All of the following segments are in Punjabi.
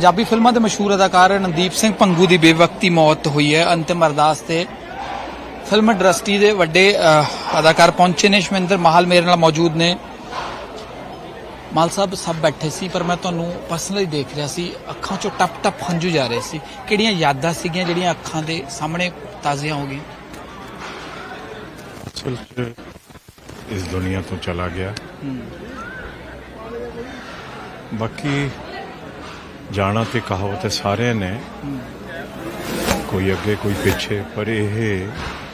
ਪੰਜਾਬੀ ਫਿਲਮਾਂ ਦੇ ਮਸ਼ਹੂਰ ਅਦਾਕਾਰ ਰਣਦੀਪ ਸਿੰਘ ਭੰਗੂ ਦੀ ਬੇਵਕਤੀ ਮੌਤ ਹੋਈ ਹੈ। ਅੰਤਿਮ ਅਰਦਾਸ ਤੇ ਫਿਲਮ ਇੰਡਸਟਰੀ ਦੇ ਵੱਡੇ ਅਦਾਕਾਰ ਪਹੁੰਚੇ ਨੇ। ਸ਼ਮਿੰਦਰ ਮਾਹਲ ਮੇਰੇ ਨਾਲ ਮੌਜੂਦ ਨੇ। ਮਾਲ ਸਾਹਿਬ ਸਭ ਬੈਠੇ ਸੀ ਪਰ ਮੈਂ ਤੁਹਾਨੂੰ ਪਰਸਨਲੀ ਦੇਖ ਰਿਹਾ ਸੀ ਅੱਖਾਂ ਚੋਂ ਟਪ ਟਪ ਹੰਝੂ ਜਾ ਰਹੇ ਸੀ। ਕਿਹੜੀਆਂ ਯਾਦਾਂ ਸੀਗੀਆਂ ਜਿਹੜੀਆਂ ਅੱਖਾਂ ਦੇ ਸਾਹਮਣੇ ਤਾਜ਼ੀਆਂ ਹੋ ਗਈਆਂ? ਇਸ ਦੁਨੀਆ ਤੋਂ ਚਲਾ ਗਿਆ। ਬਾਕੀ ਜਾਣਾ ਤੇ ਕਹਾਵਤ ਹੈ, ਸਾਰਿਆਂ ਨੇ ਕੋਈ ਅੱਗੇ, ਕੋਈ ਪਿੱਛੇ, ਪਰ ਇਹ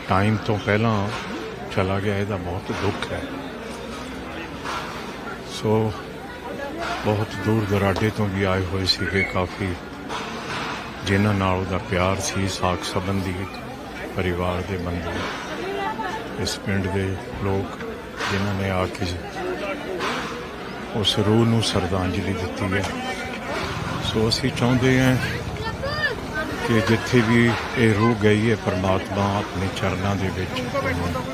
ਟਾਈਮ ਤੋਂ ਪਹਿਲਾਂ ਚਲਾ ਗਿਆ, ਇਹਦਾ ਬਹੁਤ ਦੁੱਖ ਹੈ। ਸੋ ਬਹੁਤ ਦੂਰ ਦਰਾਡੇ ਤੋਂ ਵੀ ਆਏ ਹੋਏ ਸੀਗੇ ਕਾਫੀ, ਜਿਨ੍ਹਾਂ ਨਾਲ ਉਹਦਾ ਪਿਆਰ ਸੀ, ਸਾਖ ਸੰਬੰਧੀ ਪਰਿਵਾਰ ਦੇ ਬੰਦੇ। ਇਸ ਪਿੰਡ ਦੇ ਲੋਕ ਜਿਨ੍ਹਾਂ ਨੇ ਆ ਕੇ ਉਸ ਰੂਹ ਨੂੰ ਸ਼ਰਧਾਂਜਲੀ ਦਿੱਤੀ ਹੈ। ਸੋ ਅਸੀਂ ਚਾਹੁੰਦੇ ਹਾਂ ਕਿ ਜਿੱਥੇ ਵੀ ਇਹ ਰੂਹ ਗਈ ਹੈ ਪਰਮਾਤਮਾ ਆਪਣੇ ਚਰਨਾਂ ਦੇ ਵਿੱਚ ਉਹਨੂੰ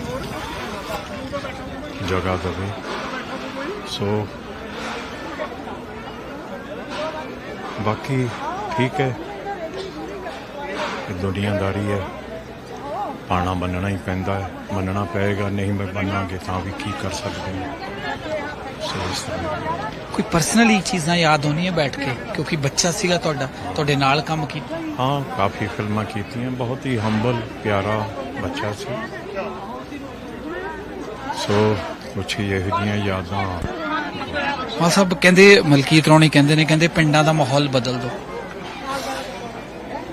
ਜਗ੍ਹਾ ਦੇਵੇ। ਸੋ, ਬਾਕੀ ਠੀਕ ਹੈ। ਦੁਨੀਆਦਾਰੀ ਹੈ। ਪਾਣਾ ਮੰਨਣਾ ਹੀ ਪੈਂਦਾ ਹੈ। ਮੰਨਣਾ ਪਏਗਾ, ਨਹੀਂ ਮੈਂ ਮੰਨਾਂਗੇ ਤਾਂ ਵੀ ਕੀ ਕਰ ਸਕਦੇ ਹਾਂ। ਕੋਈ ਪਰਸਨਲੀ ਚੀਜ਼ਾਂ ਯਾਦ ਹੋਣੀਆਂ ਬੈਠ ਕੇ? ਕਿਉਂਕਿ ਬੱਚਾ ਸੀਗਾ ਤੁਹਾਡਾ ਤੁਹਾਡੇ ਨਾਲ ਕੰਮ ਕੀਤਾ ਹਾਂ ਕਾਫੀ ਫਿਲਮਾਂ ਕੀਤੀਆਂ ਬਹੁਤ ਹੀ ਹੰਬਲ ਪਿਆਰਾ ਬੱਚਾ ਸੀ। ਸੋ ਕੁਛ ਇਹੋ ਜਿਹੀਆਂ ਯਾਦਾਂ। ਮਾਲ ਸਾਹਿਬ ਕਹਿੰਦੇ ਮਲਕੀਤ ਰੌਣੀ ਕਹਿੰਦੇ ਨੇ ਕਹਿੰਦੇ ਪਿੰਡਾਂ ਦਾ ਮਾਹੌਲ ਬਦਲ ਦਿਓ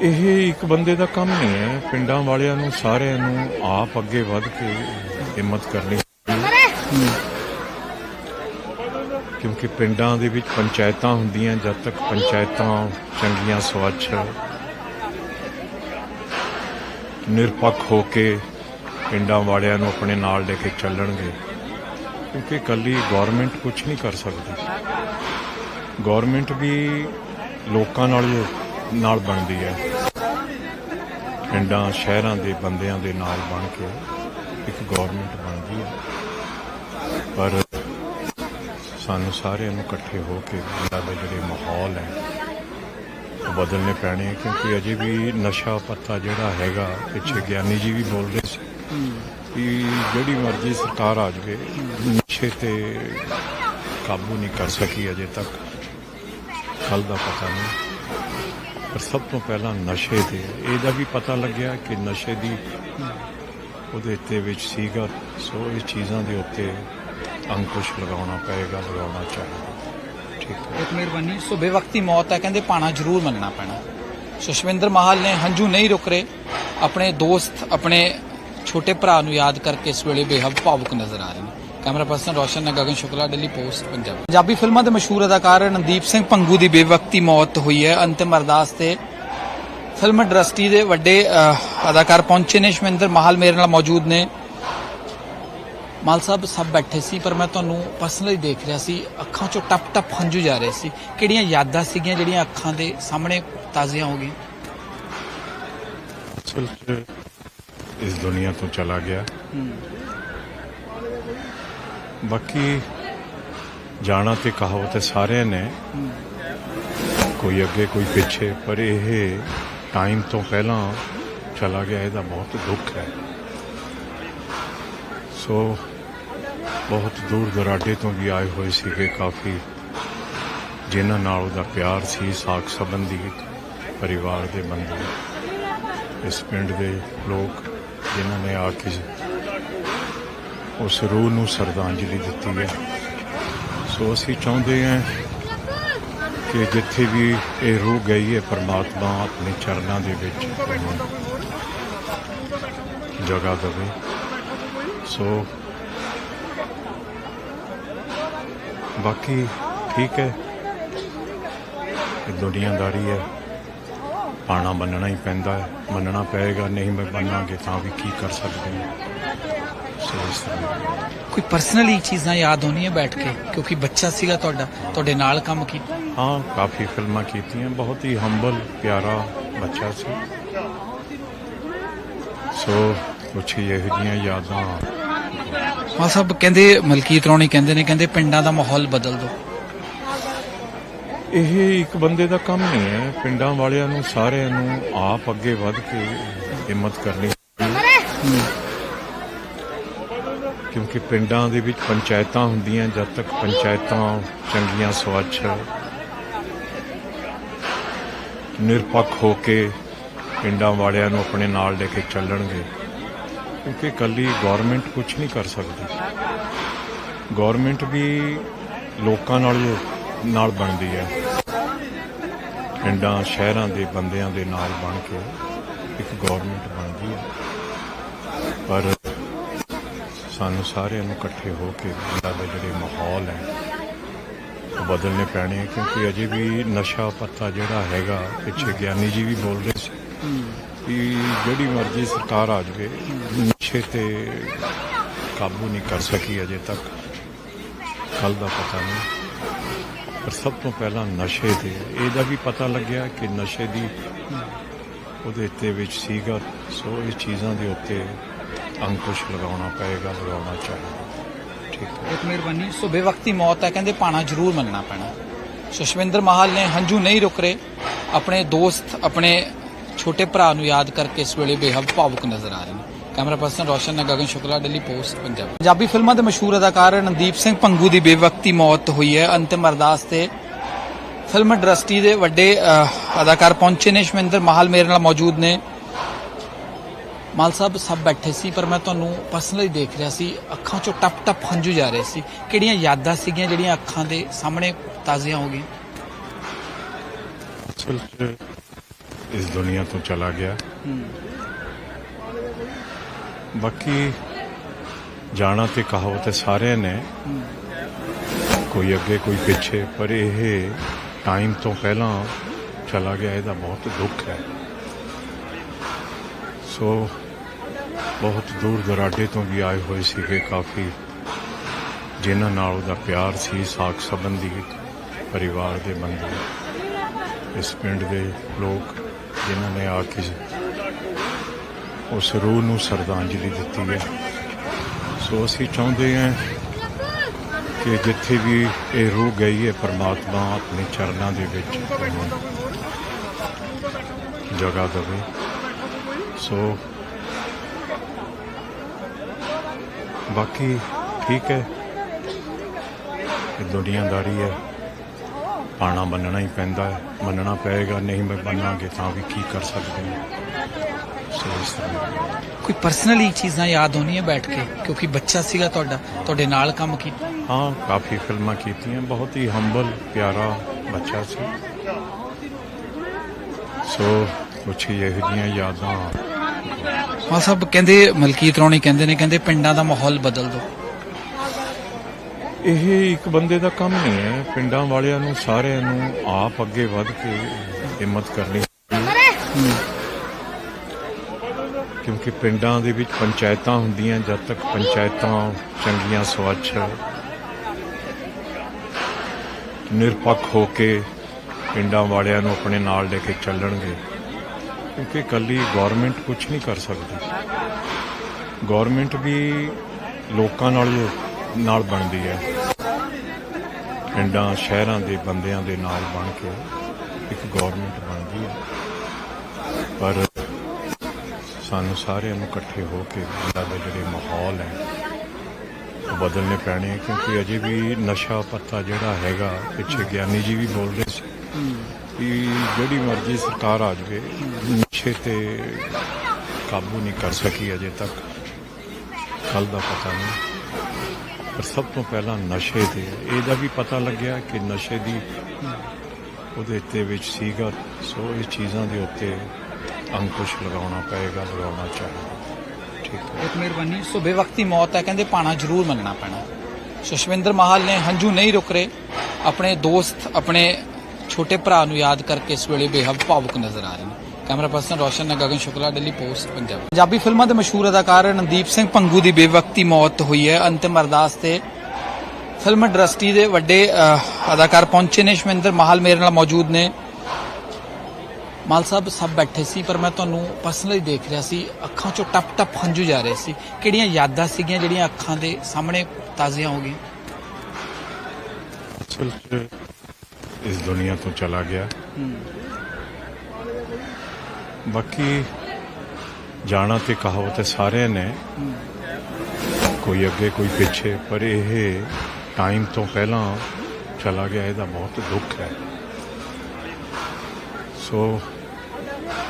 ਇਹ ਇੱਕ ਬੰਦੇ ਦਾ ਕੰਮ ਨਹੀਂ ਹੈ। ਪਿੰਡਾਂ ਵਾਲਿਆਂ ਨੂੰ ਸਾਰਿਆਂ ਨੂੰ ਆਪ ਅੱਗੇ ਵੱਧ ਕੇ ਹਿੰਮਤ ਕਰਨੀ ਚਾਹੀਦੀ ਕਿਉਂਕਿ ਪਿੰਡਾਂ ਦੇ ਵਿੱਚ ਪੰਚਾਇਤਾਂ ਹੁੰਦੀਆਂ, ਜਦ ਤੱਕ ਪੰਚਾਇਤਾਂ ਚੰਗੀਆਂ, ਸਵੱਛ, ਨਿਰਪੱਖ ਹੋ ਕੇ ਪਿੰਡਾਂ ਵਾਲਿਆਂ ਨੂੰ ਆਪਣੇ ਨਾਲ ਲੈ ਕੇ ਚੱਲਣਗੇ, ਕਿਉਂਕਿ ਇਕੱਲੀ ਗਵਰਨਮੈਂਟ ਕੁਝ ਨਹੀਂ ਕਰ ਸਕਦੀ। ਗਵਰਨਮੈਂਟ ਵੀ ਲੋਕਾਂ ਨਾਲ ਨਾਲ ਬਣਦੀ ਹੈ। ਪਿੰਡਾਂ, ਸ਼ਹਿਰਾਂ ਦੇ ਬੰਦਿਆਂ ਦੇ ਨਾਲ ਬਣ ਕੇ ਇੱਕ ਗਵਰਨਮੈਂਟ ਬਣਦੀ ਹੈ। ਪਰ ਸਾਨੂੰ ਸਾਰਿਆਂ ਨੂੰ ਇਕੱਠੇ ਹੋ ਕੇ ਪਿੰਡਾਂ ਦੇ ਜਿਹੜੇ ਮਾਹੌਲ ਹੈ, ਉਹ ਬਦਲਨੇ ਪੈਣੇ ਕਿਉਂਕਿ ਅਜੇ ਵੀ ਨਸ਼ਾ ਪੱਤਾ ਜਿਹੜਾ ਹੈਗਾ, ਪਿੱਛੇ ਗਿਆਨੀ ਜੀ ਵੀ ਬੋਲਦੇ ਸੀ ਕਿ ਜਿਹੜੀ ਮਰਜ਼ੀ ਸਰਕਾਰ ਆ ਜਾਵੇ, ਨਸ਼ੇ ਤੇ ਕਾਬੂ ਨਹੀਂ ਕਰ ਸਕੀ ਅਜੇ ਤੱਕ। ਕੱਲ ਦਾ ਪਤਾ ਨਹੀਂ। ਪਰ ਸਭ ਤੋਂ ਪਹਿਲਾਂ ਨਸ਼ੇ ਤੇ, ਇਹਦਾ ਵੀ ਪਤਾ ਲੱਗਿਆ ਕਿ ਨਸ਼ੇ ਦੀ ਉਹਦੇ 'ਤੇ ਵਿੱਚ ਸੀਗਾ, ਸੋ ਇਹ ਚੀਜ਼ਾਂ ਦੇ ਉੱਤੇ ਅੰਕੁਸ਼ ਲਗਾਉਣਾ ਪਏਗਾ, ਲਗਾਉਣਾ ਚਾਹੀਦਾ। ਠੀਕ ਹੈ। ਇੱਕ ਮਿਹਰਬਾਨੀ ਸੋ ਬੇਵਕਤੀ ਮੌਤ ਹੈ, ਕਹਿੰਦੇ ਪਾਣਾ ਜ਼ਰੂਰ ਮੰਨਣਾ ਪੈਣਾ। ਸੋ ਮਾਹਲ ਨੇ ਹੰਝੂ ਨਹੀਂ ਰੁਕ ਰਹੇ। ਆਪਣੇ ਦੋਸਤ, ਆਪਣੇ ਛੋਟੇ ਭਰਾ ਨੂੰ ਯਾਦ ਕਰਕੇ ਇਸ ਵੇਲੇ ਬੇਹੱਦ ਭਾਵੁਕ ਨਜ਼ਰ ਆ ਰਹੇ ਨੇ। ਕੈਮਰਾ ਪਰਸਨ ਰੋਸ਼ਨ ਨੇ ਗਗਨ ਸ਼ੁਕਲਾ, ਦਿੱਲੀ ਪੋਸਟ, ਪੰਜਾਬ। ਪੰਜਾਬੀ ਫਿਲਮਾਂ ਦੇ ਮਸ਼ਹੂਰ ਅਦਾਕਾਰ ਰਣਦੀਪ ਸਿੰਘ ਪੰਗੂ ਦੀ ਬੇਵਕਤੀ ਮੌਤ ਹੋਈ ਹੈ। ਅੰਤਿਮ ਅਰਦਾਸ ਤੇ ਫਿਲਮ ਇੰਡਸਟਰੀ ਦੇ ਵੱਡੇ ਅਦਾਕਾਰ ਪਹੁੰਚੇ ਨੇ। ਸ਼ਮਿੰਦਰ ਮਾਹਲ ਮੇਰੇ ਨਾਲ ਮੌਜੂਦ ਨੇ। ਮਾਲ ਸਾਹਿਬ ਸਭ ਬੈਠੇ ਸੀ ਪਰ ਮੈਂ ਤੁਹਾਨੂੰ ਪਰਸਨਲੀ ਦੇਖ ਰਿਹਾ ਸੀ ਅੱਖਾਂ ਚੋਂ ਟਪ ਟਪ ਹੰਝੂ ਜਾ ਰਹੇ ਸੀ। ਕਿਹੜੀਆਂ ਯਾਦਾਂ ਸੀਗੀਆਂ ਜਿਹੜੀਆਂ ਅੱਖਾਂ ਦੇ ਸਾਹਮਣੇ ਤਾਜ਼ੀਆਂ ਹੋ ਗਈਆਂ? ਇਸ ਦੁਨੀਆ ਤੋਂ ਚਲਾ ਗਿਆ। ਬਾਕੀ ਜਾਣਾ ਤੇ ਕਹਾਵਤ ਹੈ ਸਾਰਿਆਂ ਨੇ ਕੋਈ ਅੱਗੇ ਕੋਈ ਪਿੱਛੇ ਪਰ ਇਹ ਟਾਈਮ ਤੋਂ ਪਹਿਲਾਂ ਚਲਾ ਗਿਆ ਇਹਦਾ ਬਹੁਤ ਦੁੱਖ ਹੈ। ਸੋ ਬਹੁਤ ਦੂਰ ਦਰਾਡੇ ਤੋਂ ਵੀ ਆਏ ਹੋਏ ਸੀਗੇ ਕਾਫੀ, ਜਿਨ੍ਹਾਂ ਨਾਲ ਉਹਦਾ ਪਿਆਰ ਸੀ, ਸਾਖ ਸੰਬੰਧੀ ਪਰਿਵਾਰ ਦੇ ਬੰਦੇ। ਇਸ ਪਿੰਡ ਦੇ ਲੋਕ ਜਿਨ੍ਹਾਂ ਨੇ ਆ ਕੇ ਉਸ ਰੂਹ ਨੂੰ ਸ਼ਰਧਾਂਜਲੀ ਦਿੱਤੀ ਹੈ। ਸੋ ਅਸੀਂ ਚਾਹੁੰਦੇ ਹਾਂ ਕਿ ਜਿੱਥੇ ਵੀ ਇਹ ਰੂਹ ਗਈ ਹੈ, ਪਰਮਾਤਮਾ ਆਪਣੇ ਚਰਨਾਂ ਦੇ ਵਿੱਚ ਉਹਨੂੰ ਜਗ੍ਹਾ ਦੇਵੇ। ਸੋ ਬਾਕੀ ਠੀਕ ਹੈ। ਇਹ ਦੁਨੀਆਦਾਰੀ ਹੈ। ਪਾਣਾ ਮੰਨਣਾ ਹੀ ਪੈਂਦਾ ਹੈ। ਮੰਨਣਾ ਪਏਗਾ ਨਹੀਂ ਮੈਂ ਮੰਨਾਂਗੇ ਤਾਂ ਵੀ ਕੀ ਕਰ ਸਕਦੇ ਹਾਂ। ਕੋਈ ਪਰਸਨਲੀ ਚੀਜ਼ਾਂ ਯਾਦ ਹੋਣੀਆਂ ਬੈਠ ਕੇ? ਕਿਉਂਕਿ ਬੱਚਾ ਸੀਗਾ ਤੁਹਾਡਾ ਤੁਹਾਡੇ ਨਾਲ ਕੰਮ ਕੀਤਾ ਹਾਂ ਕਾਫੀ ਫਿਲਮਾਂ ਕੀਤੀਆਂ। ਬਹੁਤ ਹੀ ਹੰਬਲ ਪਿਆਰਾ ਬੱਚਾ ਸੀ। ਸੋ ਕੁਛ ਇਹੋ ਜਿਹੀਆਂ ਯਾਦਾਂ ਮਾਲ ਸਾਹਿਬ ਕਹਿੰਦੇ, ਮਲਕੀਤ ਰੌਣੀ ਕਹਿੰਦੇ ਨੇ, ਕਹਿੰਦੇ ਪਿੰਡਾਂ ਦਾ ਮਾਹੌਲ ਬਦਲ ਦਿਓ ਇਹ ਇੱਕ ਬੰਦੇ ਦਾ ਕੰਮ ਨਹੀਂ ਹੈ। ਪਿੰਡਾਂ ਵਾਲਿਆਂ ਨੂੰ, ਸਾਰਿਆਂ ਨੂੰ ਆਪ ਅੱਗੇ ਵੱਧ ਕੇ ਹਿੰਮਤ ਕਰਨੀ ਕਿਉਂਕਿ ਪਿੰਡਾਂ ਦੇ ਵਿੱਚ ਪੰਚਾਇਤਾਂ ਹੁੰਦੀਆਂ, ਜਦ ਤੱਕ ਪੰਚਾਇਤਾਂ ਚੰਗੀਆਂ, ਸਵੱਛ, ਨਿਰਪੱਖ ਹੋ ਕੇ ਪਿੰਡਾਂ ਵਾਲਿਆਂ ਨੂੰ ਆਪਣੇ ਨਾਲ ਲੈ ਕੇ ਚੱਲਣਗੇ। ਕਿਉਂਕਿ ਕੱਲੀ ਗਵਰਨਮੈਂਟ ਕੁਝ ਨਹੀਂ ਕਰ ਸਕਦੀ। ਗਵਰਨਮੈਂਟ ਵੀ ਲੋਕਾਂ ਨਾਲ ਨਾਲ ਬਣਦੀ ਹੈ। ਪਿੰਡਾਂ ਸ਼ਹਿਰਾਂ ਦੇ ਬੰਦਿਆਂ ਦੇ ਨਾਲ ਬਣ ਕੇ ਇੱਕ ਗਵਰਨਮੈਂਟ ਬਣਦੀ ਹੈ। ਪਰ ਸਾਨੂੰ ਸਾਰਿਆਂ ਨੂੰ ਇਕੱਠੇ ਹੋ ਕੇ ਦੇ ਜਿਹੜੇ ਮਾਹੌਲ ਹੈ ਉਹ ਬਦਲਨੇ ਪੈਣੇ ਹੈ ਕਿਉਂਕਿ ਅਜੇ ਵੀ ਨਸ਼ਾ ਪੱਤਾ ਜਿਹੜਾ ਹੈਗਾ ਪਿੱਛੇ ਗਿਆਨੀ ਜੀ ਵੀ ਬੋਲ ਰਹੇ ਸੀ ਕਿ ਜਿਹੜੀ ਮਰਜ਼ੀ ਸਰਕਾਰ ਆ ਜਾਵੇ ਨਸ਼ੇ ਤੇ ਕਾਬੂ ਨਹੀਂ ਕਰ ਸਕੀ ਅਜੇ ਤੱਕ। ਕੱਲ ਦਾ ਪਤਾ ਨਹੀਂ। ਪਰ ਸਭ ਤੋਂ ਪਹਿਲਾਂ ਨਸ਼ੇ ਤੇ। ਇਹਦਾ ਵੀ ਪਤਾ ਲੱਗਿਆ ਕਿ ਨਸ਼ੇ ਦੀ ਉਹਦੇ ਉੱਤੇ ਵਿੱਚ ਸੀਗਾ। ਸੋ ਇਹ ਚੀਜ਼ਾਂ ਦੇ ਉੱਤੇ ਅੰਕੁਸ਼ ਲਗਾਉਣਾ ਪਏਗਾ, ਲਗਾਉਣਾ ਚਾਹੀਦਾ। ਠੀਕ ਹੈ। ਬਹੁਤ ਮਿਹਰਬਾਨੀ। ਸੁਬੇ ਵਕਤੀ ਮੌਤ ਹੈ, ਕਹਿੰਦੇ ਪਾਣਾ ਜ਼ਰੂਰ ਮੰਗਣਾ ਪੈਣਾ। ਸੁਸ਼ਵਿੰਦਰ ਮਾਹਲ ਨੇ ਹੰਝੂ ਨਹੀਂ ਰੁਕ ਰਹੇ। ਆਪਣੇ ਦੋਸਤ, ਆਪਣੇ ਛੋਟੇ ਭਰਾ ਨੂੰ ਯਾਦ ਕਰਕੇ ਇਸ ਵੇਲੇ ਬੇਹੱਦ ਭਾਵੁਕ ਨਜ਼ਰ ਆ ਰਹੇ ਨੇ। ਕੈਮਰਾ ਪਰਸਨ ਰੋਸ਼ਨ ਨਾਲ ਗਗਨ ਸ਼ੁਕਲਾ ਦਿੱਲੀ ਪੋਸਟ ਪੰਜਾਬ। ਪੰਜਾਬੀ ਫਿਲਮਾਂ ਦੇ ਮਸ਼ਹੂਰ ਅਦਾਕਾਰ ਰਣਦੀਪ ਸਿੰਘ ਪੰਗੂ ਦੀ ਬੇਵਕਤੀ ਮੌਤ ਹੋਈ ਹੈ। ਅੰਤਿਮ ਅਰਦਾਸ ਤੇ ਫਿਲਮ ਇੰਡਸਟਰੀ ਦੇ ਵੱਡੇ ਅਦਾਕਾਰ ਪਹੁੰਚੇ ਨੇ। ਸ਼ਮਿੰਦਰ ਮਾਹਲ ਮੇਰੇ ਨਾਲ ਮੌਜੂਦ ਨੇ। ਮਾਲ ਸਾਹਿਬ ਸਭ ਬੈਠੇ ਸੀ ਪਰ ਮੈਂ ਤੁਹਾਨੂੰ ਪਰਸਨਲੀ ਦੇਖ ਰਿਹਾ ਸੀ ਅੱਖਾਂ ਚੋਂ ਟਪ ਟਪ ਹੰਝੂ ਜਾ ਰਹੇ ਸੀ। ਕਿਹੜੀਆਂ ਯਾਦਾਂ ਸੀਗੀਆਂ ਜਿਹੜੀਆਂ ਅੱਖਾਂ ਦੇ ਸਾਹਮਣੇ ਤਾਜ਼ੀਆਂ ਹੋ ਗਈਆਂ? ਇਸ ਦੁਨੀਆ ਤੋਂ ਚਲਾ ਗਿਆ। ਬਾਕੀ ਜਾਣਾ ਤੇ ਕਹਾਵਤ ਹੈ ਸਾਰਿਆਂ ਨੇ। ਕੋਈ ਅੱਗੇ, ਕੋਈ ਪਿੱਛੇ, ਪਰ ਇਹ ਟਾਈਮ ਤੋਂ ਪਹਿਲਾਂ ਚਲਾ ਗਿਆ, ਇਹਦਾ ਬਹੁਤ ਦੁੱਖ ਹੈ। ਸੋ ਬਹੁਤ ਦੂਰ ਦਰਾਡੇ ਤੋਂ ਵੀ ਆਏ ਹੋਏ ਸੀਗੇ ਕਾਫੀ, ਜਿਨ੍ਹਾਂ ਨਾਲ ਉਹਦਾ ਪਿਆਰ ਸੀ, ਸਾਖ ਸੰਬੰਧੀ ਪਰਿਵਾਰ ਦੇ ਬੰਦੇ। ਇਸ ਪਿੰਡ ਦੇ ਲੋਕ ਜਿਨ੍ਹਾਂ ਨੇ ਆ ਕੇ ਉਸ ਰੂਹ ਨੂੰ ਸ਼ਰਧਾਂਜਲੀ ਦਿੱਤੀ ਹੈ। ਸੋ ਅਸੀਂ ਚਾਹੁੰਦੇ ਹਾਂ ਕਿ ਜਿੱਥੇ ਵੀ ਇਹ ਰੂਹ ਗਈ ਹੈ, ਪਰਮਾਤਮਾ ਆਪਣੇ ਚਰਨਾਂ ਦੇ ਵਿੱਚ ਉਹਨੂੰ ਜਗ੍ਹਾ ਦੇਵੇ। ਸੋ ਬਾਕੀ ਠੀਕ ਹੈ। ਇਹ ਦੁਨੀਆਦਾਰੀ ਹੈ। ਪਾਣਾ ਮੰਨਣਾ ਹੀ ਪੈਂਦਾ ਹੈ। ਮੰਨਣਾ ਪਏਗਾ, ਨਹੀਂ ਮੈਂ ਮੰਨਾਂਗੇ ਤਾਂ ਵੀ ਕੀ ਕਰ ਸਕਦੇ ਹਾਂ। ਸੋ ਇਸ ਤਰ੍ਹਾਂ ਕੋਈ ਪਰਸਨਲੀ ਚੀਜ਼ਾਂ ਯਾਦ ਹੋਣੀਆਂ ਬੈਠ ਕੇ? ਕਿਉਂਕਿ ਬੱਚਾ ਸੀਗਾ ਤੁਹਾਡਾ ਤੁਹਾਡੇ ਨਾਲ ਕੰਮ ਕੀਤਾ ਹਾਂ ਕਾਫੀ ਫਿਲਮਾਂ ਕੀਤੀਆਂ ਬਹੁਤ ਹੀ ਹੰਬਲ ਪਿਆਰਾ ਬੱਚਾ ਸੀ। ਸੋ ਕੁਛ ਇਹੋ ਜਿਹੀਆਂ ਯਾਦਾਂ। ਮਾਲ ਸਾਹਿਬ ਕਹਿੰਦੇ ਮਲਕੀਤ ਰੌਣੀ ਕਹਿੰਦੇ ਨੇ ਕਹਿੰਦੇ ਪਿੰਡਾਂ ਦਾ ਮਾਹੌਲ ਬਦਲ ਦਿਓ। ਇਹ ਇੱਕ ਬੰਦੇ ਦਾ ਕੰਮ ਨਹੀਂ ਹੈ। ਪਿੰਡਾਂ ਵਾਲਿਆਂ ਨੂੰ ਸਾਰਿਆਂ ਨੂੰ ਆਪ ਅੱਗੇ ਵੱਧ ਕੇ ਹਿੰਮਤ ਕਰਨੀ। ਚਾਹੀਦੀ ਹੈ। ਕਿਉਂਕਿ ਪਿੰਡਾਂ ਦੇ ਵਿੱਚ ਪੰਚਾਇਤਾਂ ਹੁੰਦੀਆਂ, ਜਦ ਤੱਕ ਪੰਚਾਇਤਾਂ ਚੰਗੀਆਂ, ਸਵੱਛ, ਨਿਰਪੱਖ ਹੋ ਕੇ ਪਿੰਡਾਂ ਵਾਲਿਆਂ ਨੂੰ ਆਪਣੇ ਨਾਲ ਲੈ ਕੇ ਚੱਲਣਗੇ, ਕਿਉਂਕਿ ਕੱਲੀ ਗਵਰਨਮੈਂਟ ਕੁਝ ਨਹੀਂ ਕਰ ਸਕਦੀ। ਗਵਰਨਮੈਂਟ ਵੀ ਲੋਕਾਂ ਨਾਲ ਨਾਲ ਬਣਦੀ ਹੈ। ਪਿੰਡਾਂ, ਸ਼ਹਿਰਾਂ ਦੇ ਬੰਦਿਆਂ ਦੇ ਨਾਲ ਬਣ ਕੇ ਇੱਕ ਗਵਰਨਮੈਂਟ ਬਣਦੀ ਹੈ। ਪਰ ਸਾਨੂੰ ਸਾਰਿਆਂ ਨੂੰ ਇਕੱਠੇ ਹੋ ਕੇ ਪਿੰਡਾਂ ਜਿਹੜੇ ਮਾਹੌਲ ਹੈ, ਉਹ ਬਦਲਨੇ ਪੈਣੇ ਕਿਉਂਕਿ ਅਜੇ ਵੀ ਨਸ਼ਾ ਪੱਤਾ ਜਿਹੜਾ ਹੈਗਾ, ਪਿੱਛੇ ਗਿਆਨੀ ਜੀ ਵੀ ਬੋਲ ਰਹੇ ਸੀ ਕਿ ਜਿਹੜੀ ਮਰਜ਼ੀ ਸਰਕਾਰ ਆ ਜਾਵੇ, ਨਸ਼ੇ ਤੇ ਕਾਬੂ ਨਹੀਂ ਕਰ ਸਕੀ ਅਜੇ ਤੱਕ। ਕੱਲ ਦਾ ਪਤਾ ਨਹੀਂ। ਪਰ ਸਭ ਤੋਂ ਪਹਿਲਾਂ ਨਸ਼ੇ ਤੇ, ਇਹਦਾ ਵੀ ਪਤਾ ਲੱਗਿਆ ਕਿ ਨਸ਼ੇ ਦੀ ਉਹਦੇ 'ਤੇ ਵਿੱਚ ਸੀਗਾ, ਸੋ ਇਹ ਚੀਜ਼ਾਂ ਦੇ ਉੱਤੇ ਅੰਕੁਸ਼ ਲਗਾਉਣਾ ਪਏਗਾ, ਲਗਾਉਣਾ ਚਾਹੀਦਾ। ਠੀਕ ਹੈ। ਬਹੁਤ ਮਿਹਰਬਾਨੀ, ਸੁਬੇ ਵਕਤੀ ਮੌਤ ਹੈ, ਕਹਿੰਦੇ ਪਾਣਾ ਜ਼ਰੂਰ ਮੰਨਣਾ ਪੈਣਾ। ਸੁਸ਼ਵਿੰਦਰ ਮਾਹਲ ਨੇ ਹੰਝੂ ਨਹੀਂ ਰੁਕ ਰਹੇ। ਆਪਣੇ ਦੋਸਤ, ਆਪਣੇ ਛੋਟੇ ਭਰਾ ਨੂੰ ਯਾਦ ਕਰਕੇ ਇਸ ਵੇਲੇ ਬੇਹੱਦ ਭਾਵੁਕ ਨਜ਼ਰ ਆ ਰਹੇ ਨੇ। ਕੈਮਰਾ ਪਰਸਨ ਰੋਸ਼ਨ ਨਾਲ ਗਗਨ ਸ਼ੁਕਲਾ, ਦਿੱਲੀ ਪੋਸਟ, ਪੰਜਾਬ। ਪੰਜਾਬੀ ਫਿਲਮਾਂ ਦੇ ਮਸ਼ਹੂਰ ਅਦਾਕਾਰ ਰਣਦੀਪ ਸਿੰਘ ਪੰਗੂ ਦੀ ਬੇਵਕਤੀ ਮੌਤ ਹੋਈ ਹੈ। ਅੰਤਿਮ ਅਰਦਾਸ ਤੇ ਫਿਲਮ ਇੰਡਸਟਰੀ ਦੇ ਵੱਡੇ ਅਦਾਕਾਰ ਪਹੁੰਚੇ ਨੇ। ਸ਼ਵਿੰਦਰ ਮਹਾਲ ਮੇਰੇ ਨਾਲ ਮੌਜੂਦ ਨੇ। ਮਾਲ ਸਾਹਿਬ ਸਭ ਬੈਠੇ ਸੀ ਪਰ ਮੈਂ ਤੁਹਾਨੂੰ ਪਰਸਨਲੀ ਦੇਖ ਰਿਹਾ ਸੀ ਅੱਖਾਂ ਚੋਂ ਟਪ ਟਪ ਹੰਝੂ ਜਾ ਰਹੇ ਸੀ। ਕਿਹੜੀਆਂ ਯਾਦਾਂ ਸੀਗੀਆਂ ਜਿਹੜੀਆਂ ਅੱਖਾਂ ਦੇ ਸਾਹਮਣੇ ਤਾਜ਼ੀਆਂ ਹੋ ਗਈਆਂ? ਇਸ ਦੁਨੀਆ ਤੋਂ ਚਲਾ ਗਿਆ। ਬਾਕੀ ਜਾਣਾ ਤੇ ਕਹਾਵਤ ਸਾਰਿਆਂ ਨੇ ਕੋਈ ਅੱਗੇ ਕੋਈ ਪਿੱਛੇ ਪਰ ਇਹ ਟਾਈਮ ਤੋਂ ਪਹਿਲਾਂ ਚਲਾ ਗਿਆ ਇਹਦਾ ਬਹੁਤ ਦੁੱਖ ਹੈ। ਸੋ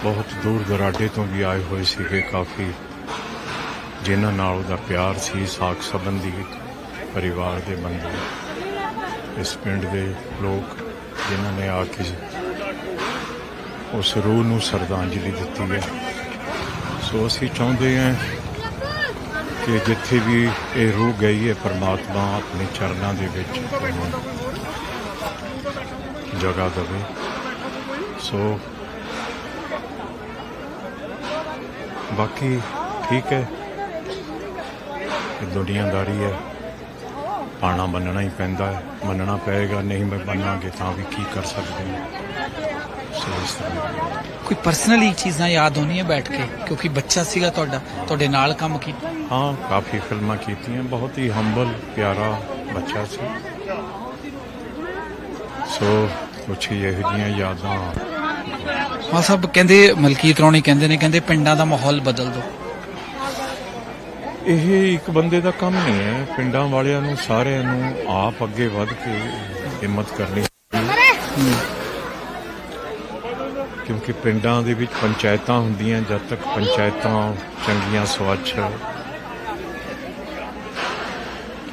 ਬਹੁਤ ਦੂਰ ਦਰਾਡੇ ਤੋਂ ਵੀ ਆਏ ਹੋਏ ਸੀਗੇ ਕਾਫੀ, ਜਿਨ੍ਹਾਂ ਨਾਲ ਉਹਦਾ ਪਿਆਰ ਸੀ, ਸਾਖ ਸੰਬੰਧੀ ਪਰਿਵਾਰ ਦੇ ਬੰਦੇ। ਇਸ ਪਿੰਡ ਦੇ ਲੋਕ ਜਿਨ੍ਹਾਂ ਨੇ ਆ ਕੇ ਉਸ ਰੂਹ ਨੂੰ ਸਰਦਾਂਜਲੀ ਦਿੱਤੀ ਹੈ। ਸੋ ਅਸੀਂ ਚਾਹੁੰਦੇ ਹਾਂ ਕਿ ਜਿੱਥੇ ਵੀ ਇਹ ਰੂਹ ਗਈ ਹੈ, ਪਰਮਾਤਮਾ ਆਪਣੇ ਚਰਨਾਂ ਦੇ ਵਿੱਚ ਉਹਨੂੰ ਜਗ੍ਹਾ ਦੇਵੇ। ਸੋ ਬਾਕੀ ਠੀਕ ਹੈ। ਦੁਨੀਆਦਾਰੀ ਹੈ। ਪਾਣਾ ਮੰਨਣਾ ਹੀ ਪੈਂਦਾ ਹੈ। ਮੰਨਣਾ ਪਏਗਾ ਨਹੀਂ ਮੈਂ ਮੰਨਾਂਗੇ ਤਾਂ ਵੀ ਕੀ ਕਰ ਸਕਦੇ ਹਾਂ। ਕੋਈ ਪਰਸਨਲੀ ਚੀਜ਼ਾਂ ਯਾਦ ਹੋਣੀਆਂ ਬੈਠ ਕੇ? ਕਿਉਂਕਿ ਬੱਚਾ ਸੀਗਾ ਤੁਹਾਡਾ ਤੁਹਾਡੇ ਨਾਲ ਕੰਮ ਕੀਤਾ ਹਾਂ ਕਾਫੀ ਫਿਲਮਾਂ ਕੀਤੀਆਂ। ਬਹੁਤ ਹੀ ਹੰਬਲ ਪਿਆਰਾ ਬੱਚਾ ਸੀ। ਸੋ ਕੁਛ ਇਹੋ ਜਿਹੀਆਂ ਯਾਦਾਂ ਹਾਂ ਸਭ ਕਹਿੰਦੇ ਮਲਕੀਤ ਰੌਣੀ ਕਹਿੰਦੇ ਨੇ ਕਹਿੰਦੇ ਪਿੰਡਾਂ ਦਾ ਮਾਹੌਲ ਬਦਲ ਦੋ ਇਹ ਇੱਕ ਬੰਦੇ ਦਾ ਕੰਮ ਨਹੀਂ ਹੈ। ਪਿੰਡਾਂ ਵਾਲਿਆਂ ਨੂੰ ਸਾਰਿਆਂ ਨੂੰ ਆਪ ਅੱਗੇ ਵੱਧ ਕੇ ਹਿੰਮਤ ਕਰਨੀ। ਕਿਉਂਕਿ ਪਿੰਡਾਂ ਦੇ ਵਿੱਚ ਪੰਚਾਇਤਾਂ ਹੁੰਦੀਆਂ ਜਦ ਤੱਕ ਪੰਚਾਇਤਾਂ ਚੰਗੀਆਂ ਸਵੱਛ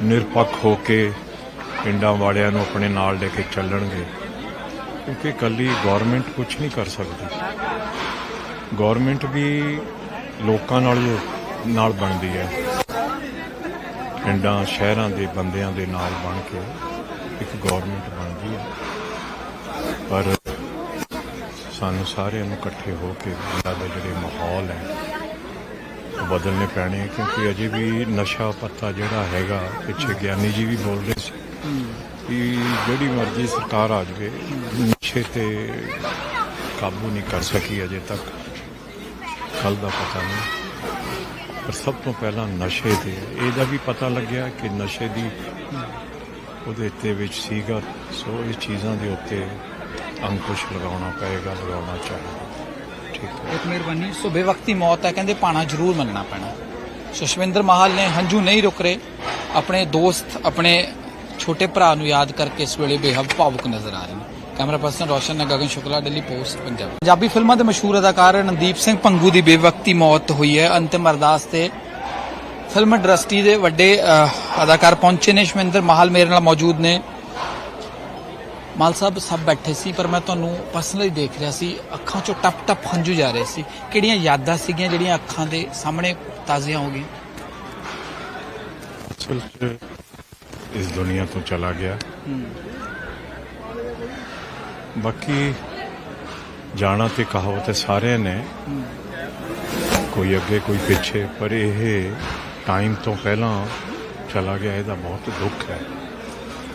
ਨਿਰਪੱਖ ਹੋ ਕੇ ਪਿੰਡਾਂ ਵਾਲਿਆਂ ਨੂੰ ਆਪਣੇ ਨਾਲ ਲੈ ਕੇ ਚੱਲਣਗੇ। ਕਿਉਂਕਿ ਕੱਲੀ ਗਵਰਨਮੈਂਟ ਕੁਝ ਨਹੀਂ ਕਰ ਸਕਦੀ। ਗਵਰਨਮੈਂਟ ਵੀ ਲੋਕਾਂ ਨਾਲ ਨਾਲ ਬਣਦੀ ਹੈ। ਪਿੰਡਾਂ ਸ਼ਹਿਰਾਂ ਦੇ ਬੰਦਿਆਂ ਦੇ ਨਾਲ ਬਣ ਕੇ ਇੱਕ ਗਵਰਨਮੈਂਟ ਬਣਦੀ ਹੈ। ਪਰ ਸਾਨੂੰ ਸਾਰਿਆਂ ਨੂੰ ਇਕੱਠੇ ਹੋ ਕੇ ਦੇ ਜਿਹੜੇ ਮਾਹੌਲ ਹੈ ਉਹ ਬਦਲਨੇ ਪੈਣੇ ਹੈ ਕਿਉਂਕਿ ਅਜੇ ਵੀ ਨਸ਼ਾ ਪੱਤਾ ਜਿਹੜਾ ਹੈਗਾ ਪਿੱਛੇ ਗਿਆਨੀ ਜੀ ਵੀ ਬੋਲ ਰਹੇ ਸੀ ਕਿ ਜਿਹੜੀ ਮਰਜ਼ੀ ਸਰਕਾਰ ਆ ਜਾਵੇ ਨਸ਼ੇ ਤੇ ਕਾਬੂ ਨਹੀਂ ਕਰ ਸਕੀ ਅਜੇ ਤੱਕ। ਕੱਲ ਦਾ ਪਤਾ ਨਹੀਂ। ਪਰ ਸਭ ਤੋਂ ਪਹਿਲਾਂ ਨਸ਼ੇ ਤੇ। ਇਹਦਾ ਵੀ ਪਤਾ ਲੱਗਿਆ ਕਿ ਨਸ਼ੇ ਦੀ ਉਹਦੇ ਤੇ ਵਿੱਚ ਸੀਗਾ। ਸੋ ਇਹ ਚੀਜ਼ਾਂ ਦੇ ਉੱਤੇ ਅੰਕੁਸ਼ ਲਗਾਉਣਾ ਪਏਗਾ, ਲਗਾਉਣਾ ਚਾਹੀਦਾ। ਠੀਕ ਹੈ। ਇੱਕ ਮਿਹਰਬਾਨੀ। ਸੋ ਬੇਵਕਤੀ ਮੌਤ ਹੈ। ਕਹਿੰਦੇ ਪਾਣਾ ਜ਼ਰੂਰ ਮੰਨਣਾ ਪੈਣਾ। ਸੁਸ਼ਵਿੰਦਰ ਮਾਹਲ ਨੇ ਹੰਝੂ ਨਹੀਂ ਰੁਕ ਰਹੇ। ਆਪਣੇ ਦੋਸਤ, ਆਪਣੇ ਛੋਟੇ ਭਰਾ ਨੂੰ ਯਾਦ ਕਰਕੇ ਇਸ ਵੇਲੇ ਬੇਹੱਦ ਭਾਵੁਕ ਨਜ਼ਰ ਆ ਰਹੇ ਨੇ। ਕੈਮਰਾ ਪਰਸਨ ਰੋਸ਼ਨ ਨਾਲ ਗਗਨ ਸ਼ੁਕਲਾ ਦਿੱਲੀ ਪੋਸਟ ਪੰਜਾਬ। ਪੰਜਾਬੀ ਫਿਲਮਾਂ ਦੇ ਮਸ਼ਹੂਰ ਅਦਾਕਾਰ ਰਣਦੀਪ ਸਿੰਘ ਪੰਗੂ ਦੀ ਬੇਵਕਤੀ ਮੌਤ ਹੋਈ ਹੈ। ਅੰਤਿਮ ਅਰਦਾਸ ਤੇ ਫਿਲਮ ਇੰਡਸਟਰੀ ਦੇ ਵੱਡੇ ਅਦਾਕਾਰ ਪਹੁੰਚੇ ਨੇ। ਸ਼ਵਿੰਦਰ ਮਾਹਲ ਮੇਰੇ ਨਾਲ ਮੌਜੂਦ ਨੇ। ਮਾਲ ਸਾਹਿਬ ਸਭ ਬੈਠੇ ਸੀ ਪਰ ਮੈਂ ਤੁਹਾਨੂੰ ਪਰਸਨਲੀ ਦੇਖ ਰਿਹਾ ਸੀ ਅੱਖਾਂ ਚੋਂ ਟਪ ਟਪ ਹੰਝੂ ਜਾ ਰਹੇ ਸੀ। ਕਿਹੜੀਆਂ ਯਾਦਾਂ ਸੀਗੀਆਂ ਜਿਹੜੀਆਂ ਅੱਖਾਂ ਦੇ ਸਾਹਮਣੇ ਤਾਜ਼ੀਆਂ ਹੋ ਗਈਆਂ? ਇਸ ਦੁਨੀਆ ਤੋਂ ਚਲਾ ਗਿਆ। ਬਾਕੀ ਜਾਣਾ ਤੇ ਕਹਾਵਤ ਸਾਰਿਆਂ ਨੇ। ਕੋਈ ਅੱਗੇ, ਕੋਈ ਪਿੱਛੇ। ਪਰ ਇਹ ਟਾਈਮ ਤੋਂ ਪਹਿਲਾਂ ਚਲਾ ਗਿਆ, ਇਹਦਾ ਬਹੁਤ ਦੁੱਖ ਹੈ।